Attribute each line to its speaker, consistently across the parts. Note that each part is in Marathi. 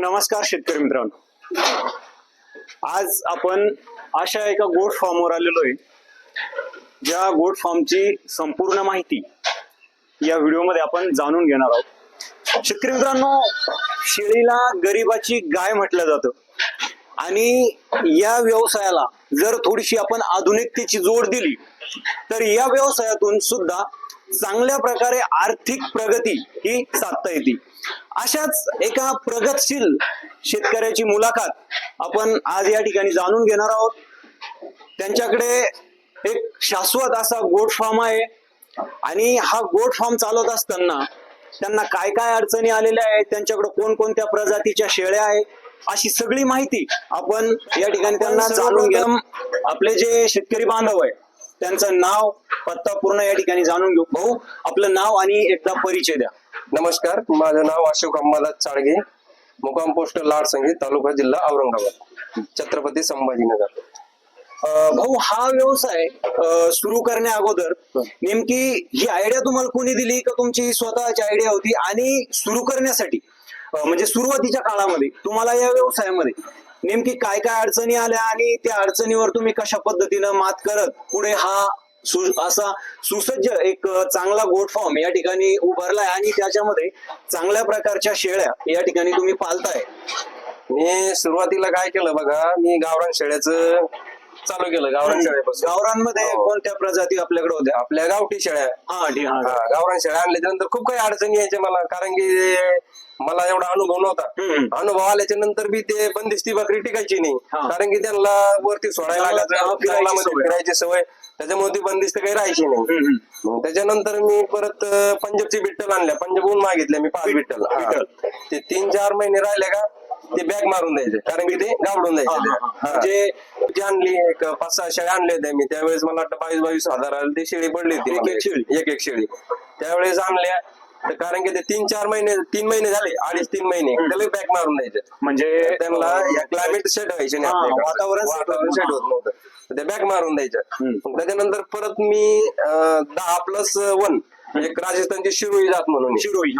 Speaker 1: नमस्कार शेतकरी मित्रांनो. आज आपण अशा एका गोट फॉर्मवर आलेलो आहे. ज्या गोट फॉर्मची संपूर्ण माहिती या व्हिडिओमध्ये आपण जाणून घेणार आहोत. शेतकरी मित्रांनो शेळीला गरिबाची गाय म्हटलं जातं. आणि या व्यवसायाला जर थोडीशी आपण आधुनिकतेची जोड दिली तर या व्यवसायातून सुद्धा चांगल्या प्रकारे आर्थिक प्रगती ही साधता येते. अशाच एका प्रगतशील शेतकऱ्याची मुलाखत आपण आज या ठिकाणी जाणून घेणार आहोत. त्यांच्याकडे एक शाश्वत असा गोट फार्म आहे आणि हा गोट फार्म चालवत असताना त्यांना काय काय अडचणी आलेल्या आहेत त्यांच्याकडे कोणकोणत्या प्रजातीच्या शेळ्या आहेत अशी सगळी माहिती आपण या ठिकाणी त्यांना जाणून घ्या आपले जे शेतकरी बांधव आहे त्यांचं नाव पत्ता पूर्ण या ठिकाणी जाणून घेऊ. भाऊ आपलं नाव आणि एकदा परिचय द्या.
Speaker 2: नमस्कार माझं नाव अशोक अंबादास चाळगे मुकाम पोस्ट लाडसंगी तालुका जिल्हा औरंगाबाद छत्रपती संभाजीनगर.
Speaker 1: अं, भाऊ हा व्यवसाय सुरू करण्या अगोदर नेमकी ही आयडिया तुम्हाला कोणी दिली का तुमची स्वतःची आयडिया होती आणि सुरू करण्यासाठी म्हणजे सुरुवातीच्या काळामध्ये तुम्हाला या व्यवसायामध्ये नेमकी काय काय अडचणी आल्या आणि त्या अडचणीवर तुम्ही कशा पद्धतीनं मात करत पुढे हा सु- असा सुसज्ज एक चांगला गोट फॉर्म या ठिकाणी उभारलाय आणि त्याच्यामध्ये चांगल्या प्रकारच्या शेळ्या या ठिकाणी तुम्ही पालताय.
Speaker 2: मी सुरुवातीला काय केलं बघा मी गावरान शेळ्याचं चालू केलं गावरान शेळ्यापासून.
Speaker 1: गावरांमध्ये
Speaker 2: हो.
Speaker 1: कोणत्या प्रजाती आपल्याकडे होत्या?
Speaker 2: आपल्या गावठी शेळ्या.
Speaker 1: हा ठीक
Speaker 2: हा,
Speaker 1: हा
Speaker 2: गावरान शेळ्या आणल्याच्या नंतर खूप काही अडचणी यायच्या मला कारण की मला एवढा अनुभव नव्हता. अनुभव आल्याच्यानंतर बी ते बंदिस्ती बकरी टिकायची नाही.
Speaker 1: हा.
Speaker 2: कारण की त्यांना वरती सोडायला लागायचं
Speaker 1: सवय.
Speaker 2: फिरायची सवय. त्याच्यामुळे ती बंदिस्त काही राहायची नाही. मग त्याच्यानंतर मी परत अं, पंजाबची बिट्टल आणल्या पंजाबहून मागितल्या मी पाच बिट्टल हा. ते तीन चार महिने राहिले का ते बॅग मारून द्यायचे कारण की ते गावडून द्यायचे
Speaker 1: हा. हा.
Speaker 2: हा.
Speaker 1: म्हणजे
Speaker 2: ती आणली एक पाच सहा शेळ्या आणल्या होत्या मी त्यावेळेस मला वाटतं बावीस बावीस हजार आले ती शेळी पडली होती
Speaker 1: एक- एक. शेळी.
Speaker 2: एक एक शेळी त्यावेळेस आणल्या तर कारण की ते तीन चार महिने तीन महिने झाले अडीच तीन महिने त्याला बॅग मारून द्यायचे
Speaker 1: म्हणजे
Speaker 2: त्यांना क्लायमेट सेट व्हायचे नाही
Speaker 1: हा,
Speaker 2: आपल्या इकडं.
Speaker 1: वातावरण set
Speaker 2: वातावरण
Speaker 1: होत
Speaker 2: सेट होत नव्हतं तर ते बॅग मारून द्यायच्या. मग त्याच्यानंतर परत मी दहा प्लस वन एक राजस्थानची शिरोई जात म्हणून.
Speaker 1: शिरोई,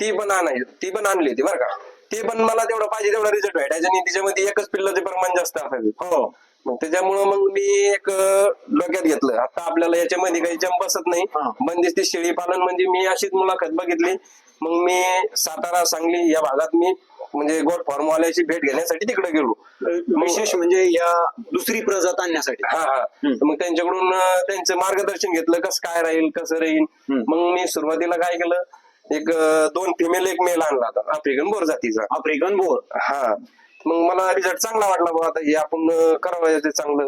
Speaker 2: ती पण आणायची ती पण आणली होती बरं का. ते पण मला तेवढं पाहिजे तेवढा रिझल्ट भेटायचा आणि त्याच्यामध्ये एकच पिल्लाचे प्रमाण जास्त असायचे
Speaker 1: हो.
Speaker 2: मग त्याच्यामुळं मग मी एक डोक्यात घेतलं. आता आपल्याला याच्यामध्ये काही जम बसत नाही. बंदिस्ती शेळी पालन म्हणजे मी अशीच मुलाखत बघितली. मग मी सातारा सांगली या भागात मी म्हणजे गोट फॉर्म वाल्याची भेट घेण्यासाठी तिकडे गेलो.
Speaker 1: विशेष म्हणजे या दुसरी प्रजात आणण्यासाठी.
Speaker 2: हा हा. मग त्यांच्याकडून त्यांचं मार्गदर्शन घेतलं कसं काय राहील कसं राहील. मग मी सुरुवातीला काय केलं एक दोन फिमेल एक मेल आणला होता आफ्रिकन बोर जातीचा.
Speaker 1: African Boer.
Speaker 2: हा. मग मला रिझल्ट चांगला वाटला बाबा आता हे आपण करावं चांगलं.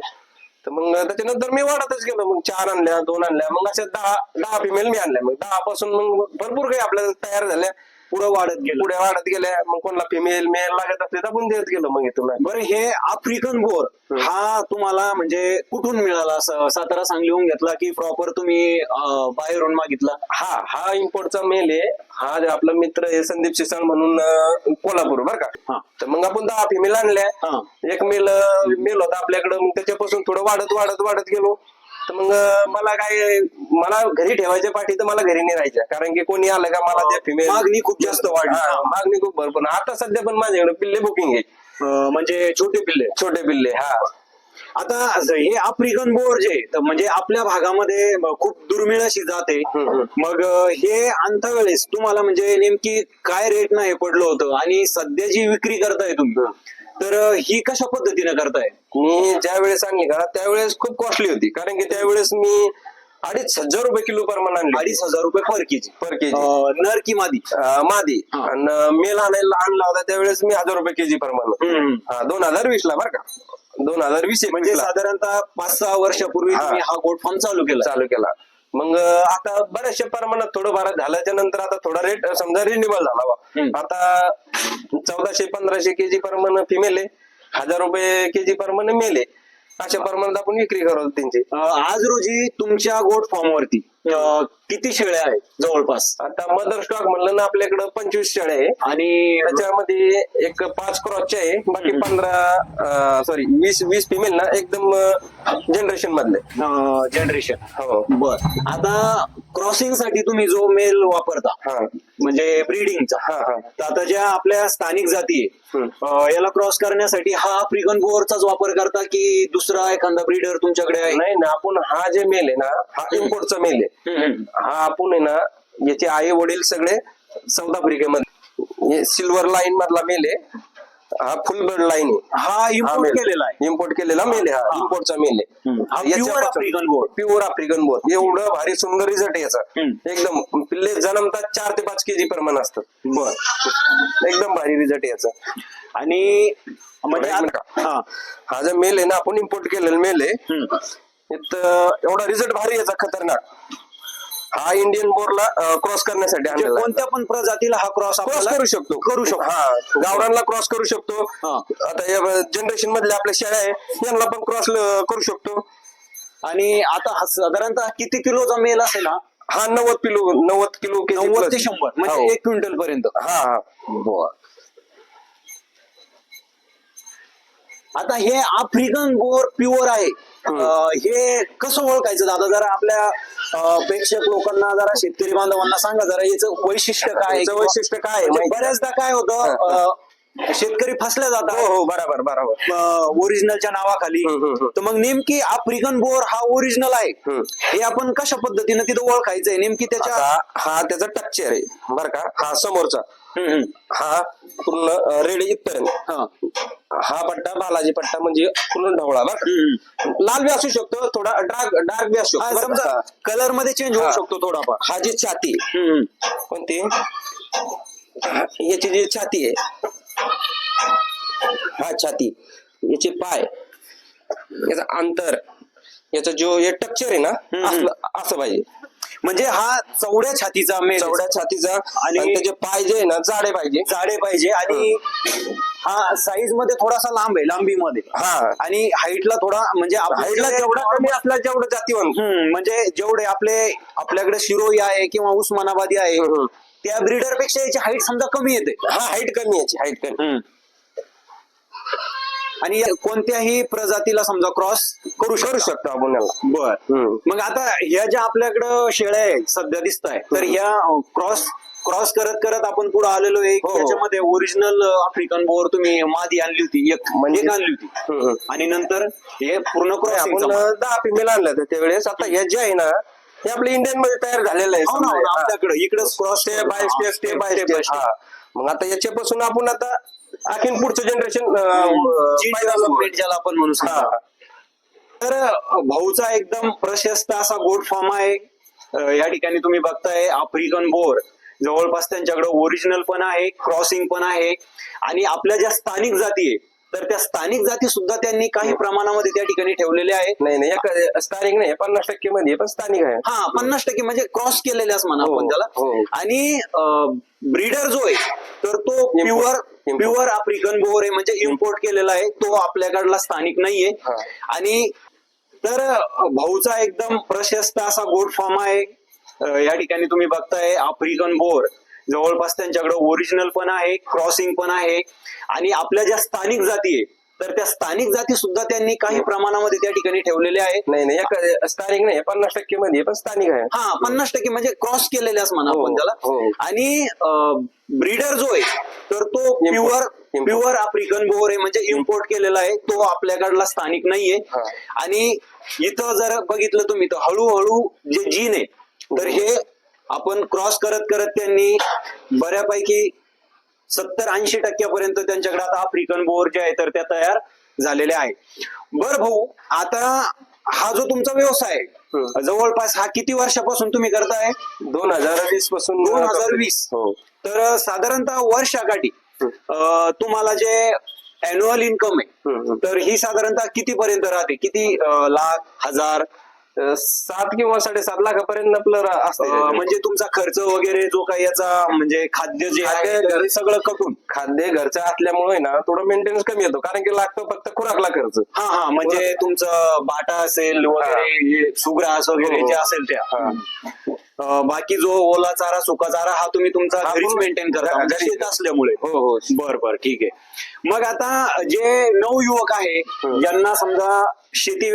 Speaker 2: तर मग त्याच्यानंतर मी वाढतच गेलो. मग चार आणल्या दोन आणल्या. मग अशा दहा दहा फिमेल मी आणल्या. मग दहा पासून मग भरपूर काही आपल्याला तयार झाल्या.
Speaker 1: पुढे वाढत गेलं.
Speaker 2: पुढे वाढत गेल्या मग कोणाला फिमेल मेल लागत असले आपण देत गेलो मग इथून.
Speaker 1: बरं हे आफ्रिकन बोर हा तुम्हाला म्हणजे कुठून मिळाला? असं सातारा सांगलीहून घेतला की प्रॉपर तुम्ही अं, बाहेरून मागितला?
Speaker 2: हा हा इम्पोर्टचा मेल आहे. हा जे आपला मित्र आहे संदीप शिसाळ म्हणून अं, कोल्हापूर बरं
Speaker 1: हा.
Speaker 2: का तर मग आपण दहा फिमेल आणल्या.
Speaker 1: हा.
Speaker 2: एक मेल मेल होता आपल्याकडं मग त्याच्यापासून थोडं वाढत वाढत वाढत गेलो. तर मग मला काय मला घरी ठेवायच्या पाठी तर मला घरी नाही राहायच्या कारण की कोणी आलं का मला ते फिमेल
Speaker 1: मागणी खूप जास्त वाढली.
Speaker 2: मागणी खूप भरपूर. आता सध्या पण माझ्याकडे पिल्ले बुकिंग आहे
Speaker 1: अं, म्हणजे छोटे पिल्ले.
Speaker 2: छोटे पिल्ले हा.
Speaker 1: आता हे आफ्रिकन बोर जे तर म्हणजे आपल्या भागामध्ये म- खूप दुर्मिळ अशी जाते
Speaker 2: हम्म, हम्म.
Speaker 1: मग अं, हे आणता वेळेस तुम्हाला म्हणजे नेमकी काय रेट हे पडलं होतं? आणि सध्या जी विक्री करताय तुम्ही तर अं, ही कशा पद्धतीने करताय?
Speaker 2: मी ज्या वेळेस आणली का त्यावेळेस खूप कॉस्टली होती. कारण की त्यावेळेस मी अडीच हजार रुपये किलो प्रमाण आणली.
Speaker 1: अडीच हजार रुपये पर केजी
Speaker 2: पर केजी
Speaker 1: नर की मादी.
Speaker 2: मादी. आणि मेल आणायला आणला होता त्यावेळेस मी हजार रुपये केजी प्रमाण. दोन हजार वीस ला बरं का. दोन हजार वीस
Speaker 1: म्हणजे साधारणतः पाच सहा वर्षापूर्वी
Speaker 2: हा.
Speaker 1: गोट फार्म चालू केला.
Speaker 2: चालू केला. मग आता बऱ्याचशा प्रमाणात थोडं फार झाल्याच्यानंतर आता थोडा रेट समजा रिन्युबल झाला. आता चौदाशे पंधराशे केजी प्रमाणे फिमेल आहे. हजार रुपये केजी प्रमाणे मेले. अशा प्रमाणात आपण विक्री करतो त्यांची.
Speaker 1: अं, आज रोजी तुमच्या गोट फॉर्मवरती अं, किती शेळ्या आहेत? जवळपास.
Speaker 2: आता मदर स्टॉक म्हणलं ना आपल्याकडं पंचवीस शेळ्या आहे.
Speaker 1: आणि
Speaker 2: त्याच्यामध्ये एक पाच क्रॉसचे आहे. बाकी पंधरा सॉरी वीस वीस फिमेल ना एकदम जनरेशन मधले.
Speaker 1: जनरेशन
Speaker 2: हो
Speaker 1: बर. आता क्रॉसिंगसाठी तुम्ही जो मेल वापरता
Speaker 2: हा.
Speaker 1: म्हणजे ब्रीडिंगचा
Speaker 2: हा हा.
Speaker 1: तर आता ज्या आपल्या स्थानिक जाती आहे, याला क्रॉस करण्यासाठी हा आफ्रिकन बोअरचाच वापर करता की दुसरा एखादा ब्रीडर तुमच्याकडे आहे?
Speaker 2: नाही ना आपण हा जे मेल आहे ना हा इम्पोर्टचा मेल आहे. हा आपण आहे ना याचे आई वडील सगळे साऊथ आफ्रिकेमध्ये सिल्वर लाईन मधला मेल आहे. हा फुल बर्ड लाईन आहे.
Speaker 1: हा इम्पोर्ट केलेला आहे.
Speaker 2: इम्पोर्ट केलेला मेल आहे हा. इम्पोर्टचा मेल आहे. प्युअर आफ्रिकन बोर एवढं भारी सुंदर रिझल्ट याचा. एकदम पिल्ले जन्मतात चार ते पाच केजी प्रमाण असतं.
Speaker 1: बर.
Speaker 2: एकदम भारी रिझल्ट याचा.
Speaker 1: आणि म्हणजे हा.
Speaker 2: जो मेल आहे ना आपण इम्पोर्ट केलेला मेल आहे. एवढा रिझल्ट भारी याचा खतरनाक. हा इंडियन बोरला क्रॉस करण्यासाठी
Speaker 1: म्हणजे
Speaker 2: आणलेला आहे.
Speaker 1: कोणत्या पण प्रजातीला हा क्रॉस
Speaker 2: क्रॉस करू शकतो.
Speaker 1: करू शकतो.
Speaker 2: हा गावरांना क्रॉस करू शकतो.
Speaker 1: हा.
Speaker 2: आता या जनरेशन मधल्या आपल्या शेळ्या आहे यांना पण क्रॉस करू शकतो.
Speaker 1: आणि आता हा साधारणतः किती किलोचा मेल असेल हा?
Speaker 2: हा नव्वद किलो नव्वद किलो केजी
Speaker 1: नव्वद
Speaker 2: plus.
Speaker 1: ते शंभर
Speaker 2: हो.
Speaker 1: म्हणजे एक क्विंटल पर्यंत.
Speaker 2: हा हा.
Speaker 1: बर. आता हे आफ्रिकन बोर प्युअर आहे. हे कसं ओळखायचं दादा? जरा आपल्या प्रेक्षक लोकांना जरा शेतकरी बांधवांना सांगा जरा याचं वैशिष्ट्य काय?
Speaker 2: वैशिष्ट्य काय
Speaker 1: म्हणजे? बऱ्याचदा काय होतं शेतकरी फसल्या
Speaker 2: हो
Speaker 1: जातात
Speaker 2: हो बरोबर बरोबर
Speaker 1: ओरिजिनलच्या नावाखाली
Speaker 2: हम्म, हम्म, हम्म.
Speaker 1: तर मग नेमकी आफ्रिकन बोर हा ओरिजिनल आहे
Speaker 2: हम्म.
Speaker 1: हे आपण कशा पद्धतीनं तिथं ओळखायचंय नेमकी त्याच्या
Speaker 2: आता हा त्याचा टक्चर आहे बरं का हा समोरचा
Speaker 1: हम्म, हम्म.
Speaker 2: हा पूर्ण रेड इथपर्यंत
Speaker 1: हा.
Speaker 2: हा पट्टा बालाजी पट्टा म्हणजे पूर्ण ढवळा बरं?
Speaker 1: हम्म.
Speaker 2: लाल बी असू शकतो थोडा डार्क डार्क बी असू
Speaker 1: हा,
Speaker 2: शकतो बरं
Speaker 1: समजा
Speaker 2: का?
Speaker 1: कलरमध्ये चेंज होऊ
Speaker 2: हा.
Speaker 1: शकतो थोडाफार
Speaker 2: हा जी छाती
Speaker 1: हम्म, हम्म.
Speaker 2: कोणती याची जी छाती आहे हा छाती. याचे पाय. याचा अंतर. याचा जो हे टक्चर आहे ना. असलं असं पाहिजे.
Speaker 1: म्हणजे हा चौड्या छातीचा मेल
Speaker 2: चौड्या छातीचा
Speaker 1: आणि-
Speaker 2: आणि त्याचे पाय जे आहे ना जाडे पाहिजे.
Speaker 1: जाडे पाहिजे आणि हा. साईजमध्ये थोडासा लांब आहे लांबीमध्ये.
Speaker 2: हा.
Speaker 1: आणि हाईटला थोडा म्हणजे
Speaker 2: हाईटला जेवढा कमी असला जेवढं जातीवंत.
Speaker 1: हम्म, म्हणजे जेवढे आपले आपल्याकडे शिरोई आहे किंवा उस्मानाबादी आहे
Speaker 2: हम्म.
Speaker 1: त्या ब्रीडरपेक्षा याची हाईट समजा कमी येते.
Speaker 2: हा हाईट कमी याची हाईट कमी.
Speaker 1: आणि या कोणत्याही प्रजातीला समजा क्रॉस करू
Speaker 2: करू
Speaker 1: शकतो
Speaker 2: शकतो आपण याला.
Speaker 1: बर.
Speaker 2: हम्म.
Speaker 1: मग आता ह्या ज्या आपल्याकडं शेळ्या आहेत सध्या दिसत आहे तर ह्या क्रॉस क्रॉस करत करत आपण पुढे आलेलो आहे.
Speaker 2: हो.
Speaker 1: त्याच्यामध्ये ओरिजिनल आफ्रिकन बोर तुम्ही मादी आणली होती एक
Speaker 2: म्हणजे-
Speaker 1: एक आणली होती.
Speaker 2: हम्म, हम्म.
Speaker 1: आणि नंतर हे पूर्ण
Speaker 2: नाही, आपण दहा फिमेल आणलं होतं त्यावेळेस. आता हे जे आहे ना हे आपल्या इंडियनमध्ये तयार झालेलं आहे. समजा. हा.
Speaker 1: आपल्याकडे. इकडे cross
Speaker 2: step by step step by step हा. मग आता याच्यापासून आपण आता आणखीन पुढचं जनरेशन
Speaker 1: ज्याला आपण म्हणू शकतो. तर भाऊचा एकदम प्रशस्त असा गोट फॉर्म आहे. अं, या ठिकाणी तुम्ही बघताय आफ्रिकन बोर जवळपास त्यांच्याकडे ओरिजिनल पण आहे क्रॉसिंग पण आहे. आणि आपल्या ज्या स्थानिक जाती आहे तर त्या स्थानिक जाती सुद्धा त्यांनी काही प्रमाणामध्ये त्या ठिकाणी ठेवलेल्या आहेत
Speaker 2: नाही नाही एक स्थानिक नाही पन्नास टक्के मध्ये पण स्थानिक आहे
Speaker 1: हा पन्नास टक्के म्हणजे क्रॉस केलेल्याच म्हणा
Speaker 2: हो,
Speaker 1: आपण त्याला
Speaker 2: हो.
Speaker 1: आणि ब्रीडर जो आहे तर तो. प्युअर. प्युअर आफ्रिकन बोर आहे म्हणजे इम्पोर्ट केलेला आहे तो आपल्याकडला स्थानिक नाहीये. आणि तर भाऊचा एकदम प्रशस्त असा गोट फॉर्म आहे या ठिकाणी तुम्ही बघताय आफ्रिकन बोर जवळपास त्यांच्याकडे ओरिजिनल पण आहे क्रॉसिंग पण आहे आणि आपल्या ज्या स्थानिक जाती आहे तर त्या स्थानिक जाती सुद्धा त्यांनी काही प्रमाणामध्ये त्या ठिकाणी ठेवलेल्या आहेत
Speaker 2: नाही नाही स्थानिक नाही पन्नास टक्के मध्ये पण स्थानिक आहे
Speaker 1: हा पन्नास टक्के म्हणजे क्रॉस केलेल्याच म्हणा
Speaker 2: हो,
Speaker 1: आपण त्याला
Speaker 2: हो.
Speaker 1: आणि ब्रीडर जो आहे तर तो प्युअर. प्युअर आफ्रिकन बोर आहे म्हणजे इम्पोर्ट केलेला आहे तो आपल्याकडला स्थानिक नाहीये
Speaker 2: हा.
Speaker 1: आणि इथं जर बघितलं तुम्ही तर हळूहळू जे जीन आहे तर हे आपण क्रॉस करत करत त्यांनी बऱ्यापैकी सत्तर ऐंशी टक्क्यापर्यंत त्यांच्याकडे आता आफ्रिकन बोर जे आहे तर त्या तयार झालेल्या आहे बर भाऊ आता हा जो तुमचा व्यवसाय. जवळपास हा किती वर्षापासून तुम्ही करताय?
Speaker 2: दोन हजार वीसपासून
Speaker 1: दोन हजार वीस.
Speaker 2: हो.
Speaker 1: तर साधारणतः वर्षाकाठी तुम्हाला जे अॅन्युअल इन्कम आहे. तर ही साधारणतः किती पर्यंत राहते? किती लाख हजार?
Speaker 2: सात किंवा साडेसात लाखापर्यंत आपलं रा-
Speaker 1: अं,
Speaker 2: असतं
Speaker 1: म्हणजे तुमचा खर्च वगैरे जो काही याचा म्हणजे खाद्य जे आहे
Speaker 2: खाद्य,
Speaker 1: सगळं कटून
Speaker 2: खाद्य घरचं असल्यामुळे ना थोडं मेंटेनन्स कमी येतो. कारण की लागतो फक्त खुराकला खर्च.
Speaker 1: हा हा. म्हणजे तुमचं बाटा असेल वगैरे सुग्रास वगैरे
Speaker 2: हो.
Speaker 1: जे असेल त्या.
Speaker 2: हा.
Speaker 1: बाकी जो ओला चारा सुका चारा हा तुम्ही तुमचा घरीच मेंटेन करता.
Speaker 2: घरी-
Speaker 1: म्हणजे शेत असल्यामुळे.
Speaker 2: हो हो.
Speaker 1: बर बर ठीक आहे. मग आता जे नवयुवक आहे
Speaker 2: हम्म.
Speaker 1: ज्यांना समजा शेती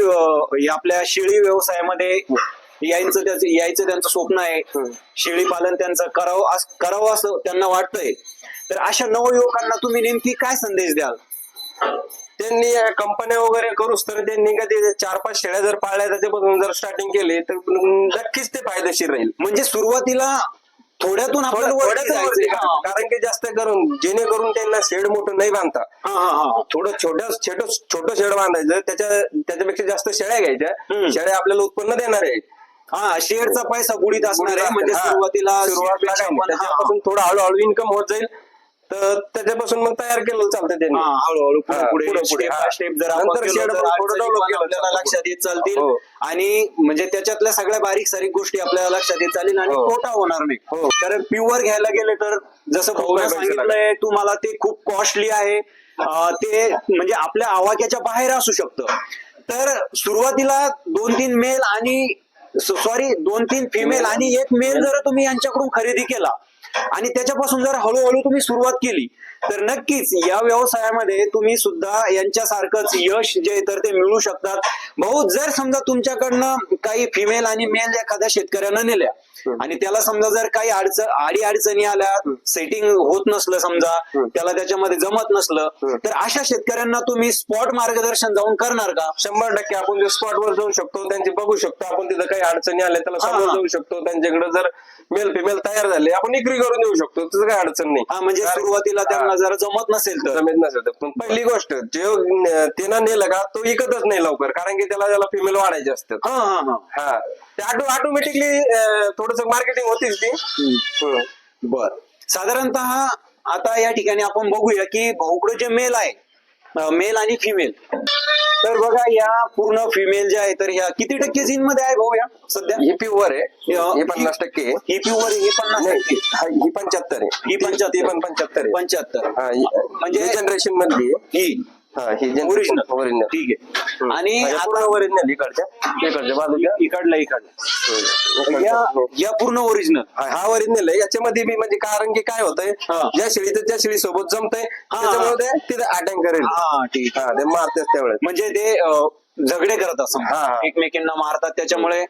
Speaker 1: आपल्या शेळी व्यवसायामध्ये यायचं त्याचं यायचं त्यांचं स्वप्न आहे. शेळी पालन त्यांचं करावं अस- करावं असं त्यांना वाटतंय. तर अशा नवयुवकांना तुम्ही नेमकी काय संदेश द्याल?
Speaker 2: त्यांनी कंपन्या वगैरे करूच तर त्यांनी का ते चार पाच शेळ्या जर पाळल्या त्याच्यापासून जर स्टार्टिंग केली तर नक्कीच ते फायदेशीर राहील.
Speaker 1: म्हणजे सुरुवातीला थोड्यातून.
Speaker 2: कारण की जास्त करून जेणेकरून त्यांना शेड मोठं नाही बांधता.
Speaker 1: हा हा हा.
Speaker 2: थोडं छोटं छोटं छोटं शेड बांधायचं त्याच्या त्याच्यापेक्षा जास्त शेळ्या. घ्यायच्या. शेळ्या आपल्याला उत्पन्न देणार आहे.
Speaker 1: हा शेअरचा पैसा बुडीत असणार आहे. म्हणजे. सुरुवातीला
Speaker 2: थोडं हळूहळू इन्कम होत जाईल. तर त्याच्यापासून मग तयार केलं चालतं त्यांनी
Speaker 1: हा, हळूहळू पुढे
Speaker 2: हा,
Speaker 1: पुढे
Speaker 2: पुढे- पुढे.
Speaker 1: स्टेप
Speaker 2: हा.
Speaker 1: बाय स्टेप जर आपण
Speaker 2: नंतर
Speaker 1: केलं
Speaker 2: शेड
Speaker 1: तर
Speaker 2: थोडं
Speaker 1: अडचणी
Speaker 2: develop
Speaker 1: पण
Speaker 2: केलं
Speaker 1: आपल्याला
Speaker 2: जातं.
Speaker 1: लक्षात येत चालतील
Speaker 2: हो.
Speaker 1: आणि म्हणजे त्याच्यातल्या सगळ्या बारीक सारीक गोष्टी आपल्याला लक्षात येत चालतील आणि
Speaker 2: हो.
Speaker 1: तोटा होणार नाही
Speaker 2: हो.
Speaker 1: कारण प्युअर घ्यायला गेले तर जसं भाऊला
Speaker 2: पैसे
Speaker 1: सांगितलंय तुम्हाला ते खूप कॉस्टली आहे अं, ते म्हणजे आपल्या आवाक्याच्या बाहेर असू शकतं तर सुरुवातीला दोन तीन मेल आणि सॉरी दोन तीन फिमेल आणि एक मेल जर तुम्ही यांच्याकडून खरेदी केला आणि त्याच्यापासून जर हळूहळू तुम्ही सुरुवात केली तर नक्कीच या व्यवसायामध्ये तुम्ही सुद्धा यांच्यासारखंच यश जे तर ते मिळू शकतात. भाऊ जर समजा तुमच्याकडनं काही फिमेल आणि मेल एखाद्या शेतकऱ्यानं नेल्या आणि त्याला समजा जर काही अडचण आडी अडचणी आल्या सेटिंग होत नसलं समजा त्याला त्याच्यामध्ये जमत नसलं तर अशा शेतकऱ्यांना तुम्ही स्पॉट मार्गदर्शन जाऊन करणार का?
Speaker 2: शंभर टक्के. आपण ते स्पॉटवर जाऊ शकतो त्यांची बघू शकतो. आपण तिथं काही अडचणी आल्या त्याला समोर. जाऊ शकतो. त्यांच्याकडे जर मेल फिमेल तयार झाले आपण इक्री करून देऊ शकतो. त्याचं काही अडचण नाही.
Speaker 1: हा म्हणजे सुरुवातीला त्यांना. जर जमत नसेल तर.
Speaker 2: जमेत नसेल तर. पहिली गोष्ट जे त्यानं नेलं का तो इकतच नाही लवकर. कारण की त्याला त्याला फिमेल वाढायचे असतात.
Speaker 1: हा हा हा.
Speaker 2: ते ऑटोमॅटिकली थोडस मार्केटिंग होतीच ती.
Speaker 1: बर. साधारणतः आता या ठिकाणी आपण बघूया की भाऊकडे जे मेल आहे मेल आणि फिमेल तर बघा या पूर्ण फिमेल ज्या आहे तर ह्या किती टक्के जीन मध्ये आहे भाऊ या सध्या?
Speaker 2: ही प्युअर आहे. हे पन्नास टक्के आहे.
Speaker 1: ही प्युअर ही पन्नास
Speaker 2: नाही
Speaker 1: टक्के.
Speaker 2: हा, ही पंच्याहत्तर आहे.
Speaker 1: ही पंच्याहत्तर.
Speaker 2: पंच्याहत्तर आहे.
Speaker 1: पंच्याहत्तर. म्हणजे-
Speaker 2: ही जनरेशन मधली आहे.
Speaker 1: ही.
Speaker 2: हा
Speaker 1: ओरिजिनल
Speaker 2: ओरिजिनल
Speaker 1: ठीक आहे. आणि आता
Speaker 2: ओरिजिनल इकडच्या. इकडच्या बाजूच्या.
Speaker 1: इकडला इकडला. या. या पूर्ण ओरिजिनल
Speaker 2: हा हा ओरिजिनल आहे. याच्यामध्ये बी म्हणजे कारण की काय होतंय?
Speaker 1: हा.
Speaker 2: ज्या शेळीचं त्या शेळी सोबत जमतंय.
Speaker 1: हा.
Speaker 2: त्याच्यामुळे ते तिथे अटॅक करेल.
Speaker 1: हा ठीक.
Speaker 2: हा ते मारतेच त्यावेळेस.
Speaker 1: म्हणजे ते अं, झगडे करत
Speaker 2: हा, हा.
Speaker 1: एकमेकींना मारतात. त्याच्यामुळे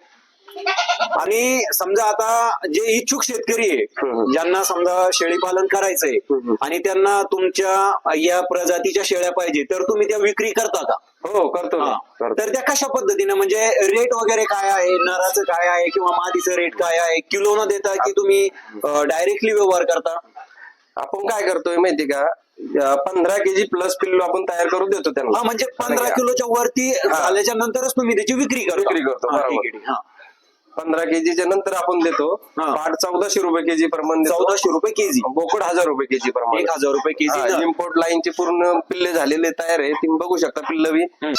Speaker 1: आणि समजा आता जे इच्छुक शेतकरी आहे. ज्यांना समजा शेळी पालन करायचंय. आणि त्यांना तुमच्या या प्रजातीच्या शेळ्या पाहिजे तर तुम्ही त्या विक्री करता का?
Speaker 2: हो करतो. करतो.
Speaker 1: तर त्या कशा पद्धतीने? म्हणजे रेट वगैरे काय आहे? नराचं काय आहे? किंवा मादीचं रेट काय आहे? किलो न देता की तुम्ही डायरेक्टली व्यवहार करता?
Speaker 2: आपण काय करतोय माहिती का? पंधरा केजी प्लस पिल्लू आपण तयार करून देतो त्यांना.
Speaker 1: हा म्हणजे पंधरा किलोच्या वरती झाल्याच्या नंतरच तुम्ही त्याची विक्री करता.
Speaker 2: विक्री करतो, पंधरा केजीच्या नंतर आपण देतो.
Speaker 1: हा.
Speaker 2: पाठ चौदाशे रुपये केजी प्रमाणे देतो.
Speaker 1: चौदाशे रुपये केजी.
Speaker 2: बोकड हजार रुपये केजी प्रमाणे.
Speaker 1: एक हजार रुपये केजी
Speaker 2: इम्पोर्ट लाईनचे पूर्ण पिल्ले झालेले तयार आहे. तुम्ही बघू शकता पिल्ल बी
Speaker 1: हम्म.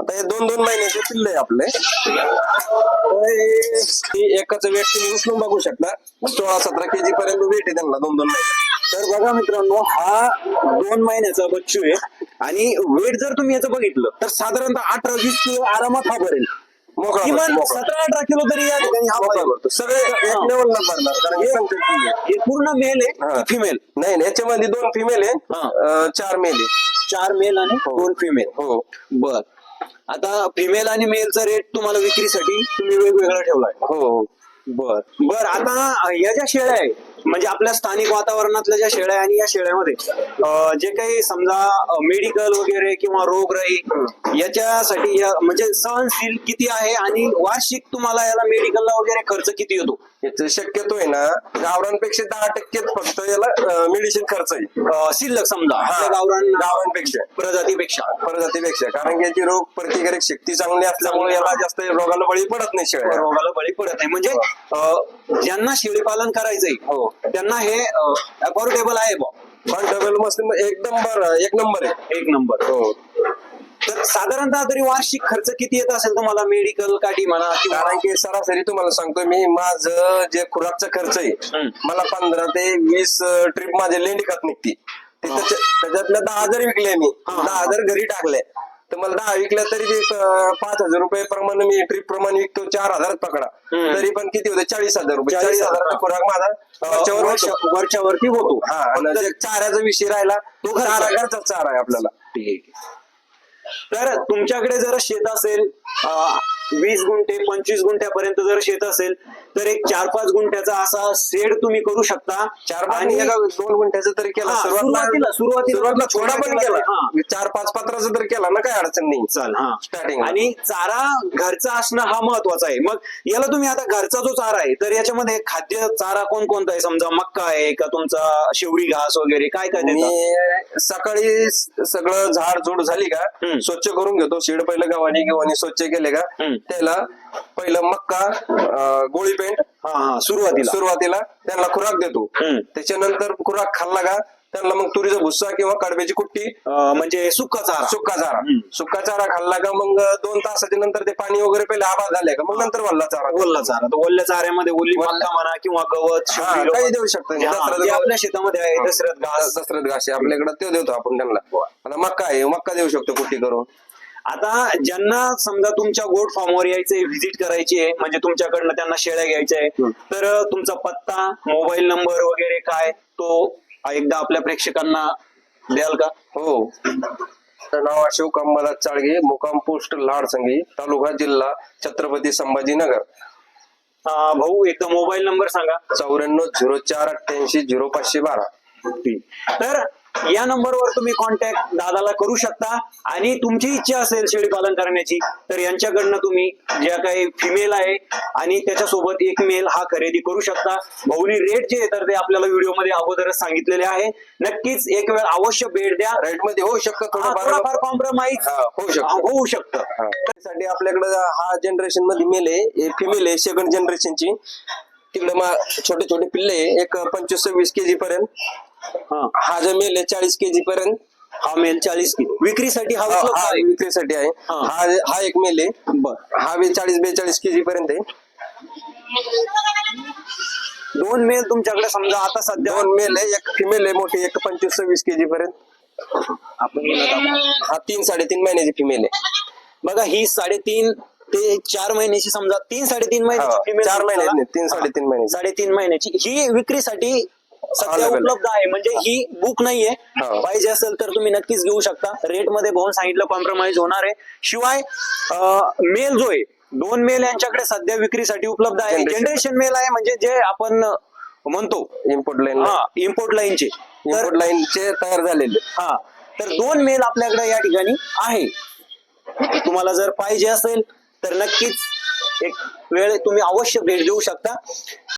Speaker 2: आता हे दोन दोन महिन्याचे पिल्ले आहे आपले. तर हे- हे एकाच वेट तुम्ही उचलून बघू शकता. सोळा सतरा केजी पर्यंत वेट आहे त्यांना दोन दोन महिने.
Speaker 1: तर बघा मित्रांनो हा दोन महिन्याचा बच्चू आहे. आणि वेट जर तुम्ही याचं बघितलं तर साधारणतः अठरा वीस किलो आरामात हा भरेल.
Speaker 2: मोकळा भरतो,
Speaker 1: किमान
Speaker 2: मोकळा.
Speaker 1: सतरा अठरा किलो तरी या ठिकाणी हा
Speaker 2: मोकळा. सगळे एक. लेवल भरणार कारण संकट पिल्ले आहे.
Speaker 1: हे पूर्ण मेल आहे
Speaker 2: हा.
Speaker 1: फिमेल
Speaker 2: नाही नाही, याच्यामध्ये दोन फिमेल आहे
Speaker 1: हा.
Speaker 2: अं, चार मेल आहे
Speaker 1: चार मेल आणि
Speaker 2: हो.
Speaker 1: दोन फिमेल
Speaker 2: हो
Speaker 1: बर आता फिमेल आणि मेलचा रेट तुम्हाला विक्रीसाठी तुम्ही वेगवेगळा ठेवलाय
Speaker 2: हो हो
Speaker 1: बर बर आता या ज्या शेळ्या आहे म्हणजे आपल्या स्थानिक वातावरणातल्या ज्या शेळ्या आणि या शेळ्यामध्ये जे काही समजा मेडिकल वगैरे किंवा रोगराई याच्यासाठी या म्हणजे सहनशील किती आहे आणि वार्षिक तुम्हाला याला मेडिकलला वगैरे खर्च किती येतो?
Speaker 2: याचं शक्यतो आहे ना गावरांपेक्षा दहा टक्केच फक्त याला मेडिसिन खर्च आहे.
Speaker 1: शिल्लक समजा गावरान
Speaker 2: गावांपेक्षा.
Speaker 1: प्रजातीपेक्षा.
Speaker 2: प्रजातीपेक्षा. कारण की याची रोग प्रतिकारक शक्ती चांगली असल्यामुळे याला जास्त रोगाला बळी पडत नाही शेळ्या.
Speaker 1: रोगाला बळी पडत नाही. म्हणजे ज्यांना शेळी पालन करायचंय
Speaker 2: हो.
Speaker 1: त्यांना हे अफोर्डेबल आहे बा
Speaker 2: पण मस्त एकदम बरं एक नंबर आहे.
Speaker 1: एक नंबर
Speaker 2: हो.
Speaker 1: तर साधारणतः तरी वार्षिक खर्च किती येत असेल तुम्हाला? मेडिकल काठी म्हणा
Speaker 2: कारण की सरासरी तुम्हाला सांगतो मी माझं जे खुराकचा खर्च आहे. मला पंधरा ते वीस ट्रिप माझे लेंडी खत निघते. त्याच्या- त्याच्यातल्या दहा हजार विकले मी.
Speaker 1: हा.
Speaker 2: दहा हजार घरी टाकले तर मला दहा विकल्या तरी ते पाच हजार रुपये प्रमाणे मी ट्रिप प्रमाणे विकतो चार हजार पकडा. तरी पण किती होते चाळीस हजार रुपये
Speaker 1: 40,000
Speaker 2: चाळीस हजाराचा खुराक माझा होतो.
Speaker 1: वरच्या वरती होतो
Speaker 2: हा आणि जे चाऱ्याचा विषय राहिला तो
Speaker 1: घरचा.
Speaker 2: चारा घरचा चारा आहे आपल्याला
Speaker 1: ठीक तर तुमच्याकडे जर शेत असेल वीस गुंठे पंचवीस गुंठ्यापर्यंत जर शेत असेल तर एक चार पाच गुंठ्याचा असा शेड तुम्ही करू शकता.
Speaker 2: चार पाच
Speaker 1: आणि
Speaker 2: दोन गुंठ्याचं तरी केलं?
Speaker 1: सुरुवातीला- सुरुवातीला
Speaker 2: थोडा पण
Speaker 1: केला.
Speaker 2: चार पाच पत्राचा तरी केला ना काय अडचण नाही.
Speaker 1: चाल हा.
Speaker 2: स्टार्टिंग
Speaker 1: आणि चारा घरचा असणं हा महत्त्वाचा आहे. मग याला तुम्ही आता घरचा जो चारा आहे तर याच्यामध्ये खाद्य चारा कोण कोणता आहे? समजा मक्का आहे का तुमचा? शेवरी घास वगैरे काय काय
Speaker 2: सकाळी सगळं झाड झुड झाली का. स्वच्छ करून घेतो. शेड पहिलं गव्हाणी गव्हाणी स्वच्छ केले का. त्याला पहिलं मक्का गोळी पेंट
Speaker 1: हा हा सुरुवातीला.
Speaker 2: सुरुवातीला त्यांना खुराक देतो.
Speaker 1: हम्म.
Speaker 2: त्याच्यानंतर खुराक खाल्ला का त्यांना मग तुरीचा भुस्सा किंवा कडब्याची कुट्टी
Speaker 1: अं, म्हणजे सुक्का चारा.
Speaker 2: सुक्का चारा.
Speaker 1: हम्म.
Speaker 2: सुक्का चारा खाल्ला का मग दोन तासाच्या नंतर ते पाणी वगैरे पहिले आबाद झाले का मग नंतर वल्ला चारा.
Speaker 1: ओल्ला चारा. तर ओल्या चाऱ्यामध्ये ओली मक्का म्हणा किंवा गवत
Speaker 2: हा, काही. देऊ शकतो
Speaker 1: हा,
Speaker 2: दसऱ्यात
Speaker 1: ते
Speaker 2: गवत-
Speaker 1: आपल्या शेतामध्ये आहे दसऱ्यात घास.
Speaker 2: दसऱ्यात घास आहे. आपल्याकडे ते देतो आपण त्यांना. आता मक्का आहे मक्का देऊ शकतो कुट्टी करून.
Speaker 1: आता ज्यांना समजा तुमच्या गोट फार्मवर यायचंय व्हिजिट करायची आहे म्हणजे तुमच्याकडनं त्यांना शेळ्या घ्यायच्या आहे. तर तुमचा पत्ता मोबाईल नंबर वगैरे काय तो एकदा आपल्या प्रेक्षकांना द्याल का?
Speaker 2: हो. नाव अशोक अंबादास चाळगे मुकाम पोस्ट लाडसंगी तालुका जिल्हा छत्रपती संभाजीनगर.
Speaker 1: भाऊ एकदा मोबाईल नंबर सांगा.
Speaker 2: चौऱ्याण्णव झिरो चार अठ्ठ्याऐंशी झिरो पाचशे बारा.
Speaker 1: तर या नंबरवर तुम्ही कॉन्टॅक्ट दादाला करू शकता. आणि तुमची इच्छा असेल शेळी पालन करण्याची तर यांच्याकडनं तुम्ही ज्या काही फिमेल आहे आणि त्याच्यासोबत एक मेल हा खरेदी करू शकता. भाऊनी रेट जे तर ते आपल्याला व्हिडिओमध्ये अगोदरच सांगितलेले आहे. नक्कीच एक वेळ अवश्य भेट द्या.
Speaker 2: रेटमध्ये होऊ शकतं
Speaker 1: थोडाफार. कॉम्प्रोमाइज
Speaker 2: होऊ शकतं.
Speaker 1: होऊ शकतं.
Speaker 2: त्यासाठी आपल्याकडे हा जनरेशनमध्ये मेल आहे फिमेल आहे सेकंड जनरेशनची तिकडे मग छोटे छोटे पिल्ले एक पंचवीस सव्वीस केजी पर्यंत
Speaker 1: हा.
Speaker 2: हा जो मेल आहे चाळीस केजी पर्यंत
Speaker 1: हा मेल चाळीस किलो विक्रीसाठी हा उपलब्ध आहे
Speaker 2: विक्रीसाठी आहे.
Speaker 1: हा.
Speaker 2: हा हा एक मेल आहे.
Speaker 1: बर.
Speaker 2: हा बी चाळीस बेचाळीस केजी पर्यंत आहे.
Speaker 1: दोन मेल तुमच्याकडे समजा आता सध्या
Speaker 2: दोन मेल आहे. एक फिमेल आहे मोठी. एक पंचवीस सव्वीस केजी पर्यंत.
Speaker 1: आपण.
Speaker 2: हा तीन साडेतीन महिन्याची फिमेल आहे.
Speaker 1: बघा ही साडेतीन ते चार महिन्याची समजा तीन साडेतीन महिन्याची female
Speaker 2: चार
Speaker 1: तुम्हाला-
Speaker 2: महिन्याची नाही, तीन साडेतीन महिन्याची.
Speaker 1: साडेतीन महिन्याची. ही विक्रीसाठी सध्या. उपलब्ध आहे. म्हणजे ही बुक नाहीये. पाहिजे असेल तर तुम्ही नक्कीच घेऊ शकता. रेटमध्ये भाऊन सांगितलं कॉम्प्रोमाइज होणार आहे. शिवाय मेल जो आहे दोन मेल यांच्याकडे सध्या विक्रीसाठी उपलब्ध आहे. जनरेशन मेल आहे म्हणजे जे आपण म्हणतो.
Speaker 2: इम्पोर्ट लाईन
Speaker 1: हा इम्पोर्ट लाईनचे
Speaker 2: इम्पोर्ट लाईनचे तयार झालेले.
Speaker 1: हा. तर दोन मेल आपल्याकडे या ठिकाणी आहे. तुम्हाला जर पाहिजे असेल तर नक्कीच एक वेळ तुम्ही अवश्य भेट देऊ शकता.